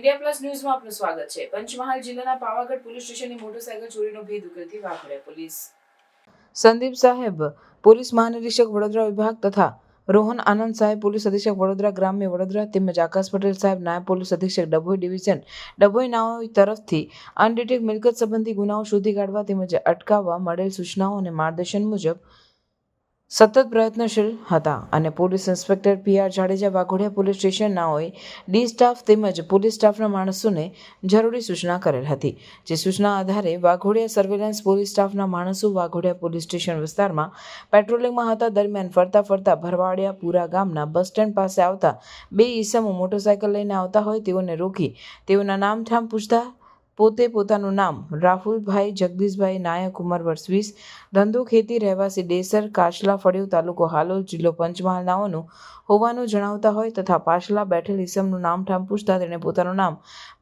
India plus ન્યૂઝમાં આપનું સ્વાગત છે. પંચમહાલ જિલ્લાના પાવાગઢ પોલીસ સ્ટેશનની મોટરસાયકલ ચોરીનો ભેદ ઉકેલતી વાઘોડિયા પોલીસ. સંદીપ સાહેબ, પોલીસ મહાનિરીક્ષક વડોદરા વિભાગ તથા રોહન આનંદ સાહેબ, પોલીસ અધિક્ષક વડોદરા ગ્રામ્ય વડોદરા તેમજ આકાશ પટેલ સાહેબ, નાયબ પોલીસ અધિક્ષક ડભોઈ ડિવિઝન, ડભોઈ નાઓ તરફથી અનડિટેક મિલકત સંબંધી ગુનાઓ શોધી કાઢવા તેમજ અટકાવવા મળેલ સૂચનાઓ અને માર્ગદર્શન મુજબ સતત પ્રયત્નશીલ હતા અને police inspector P R Jadeja Waghodia police સ્ટેશનના હોય ડી સ્ટાફ તેમજ પોલીસ સ્ટાફના માણસોને જરૂરી સૂચના કરેલ હતી, જે સૂચના આધારે વાઘોડિયા સર્વેલન્સ પોલીસ સ્ટાફના માણસો વાઘોડિયા પોલીસ સ્ટેશન વિસ્તારમાં પેટ્રોલિંગમાં હતા. દરમિયાન ફરતા ફરતા ભરવાડિયા પુરા ગામના બસ સ્ટેન્ડ પાસે આવતા બે ઈસમો મોટરસાયકલ લઈને આવતા હોય તેઓને રોકી તેઓના નામઠામ પૂછતા પોતે પોતાનું નામ રાહુલભાઈ જગદીશભાઈ નાયક ઉંમર વર્ષ વીસ, ધંધો ખેતી રહેવાસી ડેસર કાચલા ફળિયું તાલુકો હાલોલ જિલ્લો પંચમહાલ નાઓનું હોવાનું જણાવતા હોય તથા પાછલા બેઠેલ ઈસમનું નામઠામ પૂછતા તેણે પોતાનું નામ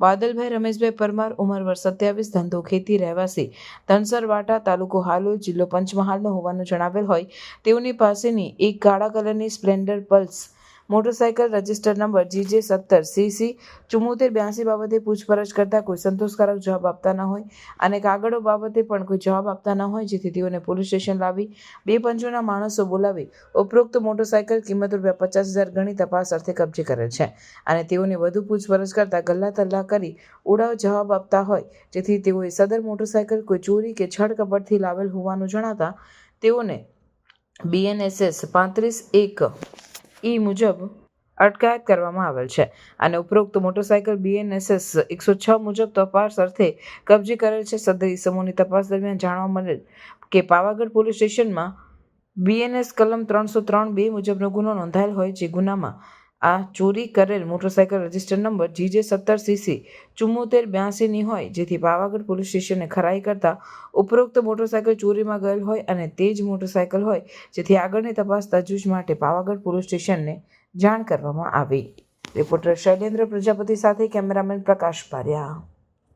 બાદલભાઈ રમેશભાઈ પરમાર ઉંમર વર્ષ સત્યાવીસ, ધંધો ખેતી રહેવાસી ધનસરવાટા તાલુકો હાલોલ જિલ્લો પંચમહાલનો હોવાનું જણાવેલ હોય. તેઓની પાસેની એક કાળા કલરની Splendor plus motorcycle register number GJ સત્તર, સીસી ચુમ્મોતેર બ્યાસી બાબતે પૂછપરછ કરતા કોઈ સંતોષકારક જવાબ આપતા ન હોય. અને કાગળો બાબતે પણ કોઈ જવાબ આપતા ન હોય, જેથી તેઓને પોલીસ સ્ટેશન લાવી બે પંચોના માણસો બોલાવી ઉપરોક્ત મોટરસાયકલ કિંમત રૂપિયા પચાસ હજાર ગણી તપાસ અર્થે કબજે કરેલ છે. અને તેઓને વધુ પૂછપરછ કરતા ગલ્લા તલ્લા કરી ઉડાવ જવાબ આપતા હોય, જેથી તેઓએ સદર મોટરસાયકલ કોઈ ચોરી કે છળ કપટથી લાવેલ હોવાનું જણાતા તેઓને બીએનએસએસ પાંત્રીસ એક ઈ મુજબ અટકાયત કરવામાં આવેલ છે. અને ઉપરોક્ત મોટરસાયકલ બીએનએસએસ એકસો છ મુજબ તપાસ અર્થે કબજે કરેલ છે. સદર ઇસમોની તપાસ દરમિયાન જાણવા મળેલ કે પાવાગઢ પોલીસ સ્ટેશનમાં બીએનએસ કલમ ત્રણસો ત્રણ બે મુજબનો ગુનો નોંધાયેલ હોય, જે ગુનામાં આ ચોરી કરેલ મોટરસાયકલ રજિસ્ટર નંબર જીજે સત્તર સીસી ચુમ્મોતેર બ્યાસીની હોય, જેથી પાવાગઢ પોલીસ સ્ટેશને ખરાઈ કરતા ઉપરોક્ત મોટરસાયકલ ચોરીમાં ગયેલ હોય અને તે જ મોટરસાયકલ હોય, જેથી આગળની તપાસ તજવીજ માટે પાવાગઢ પોલીસ સ્ટેશનને જાણ કરવામાં આવી. રિપોર્ટર શૈલેન્દ્ર પ્રજાપતિ સાથે કેમેરામેન પ્રકાશ પાર્યા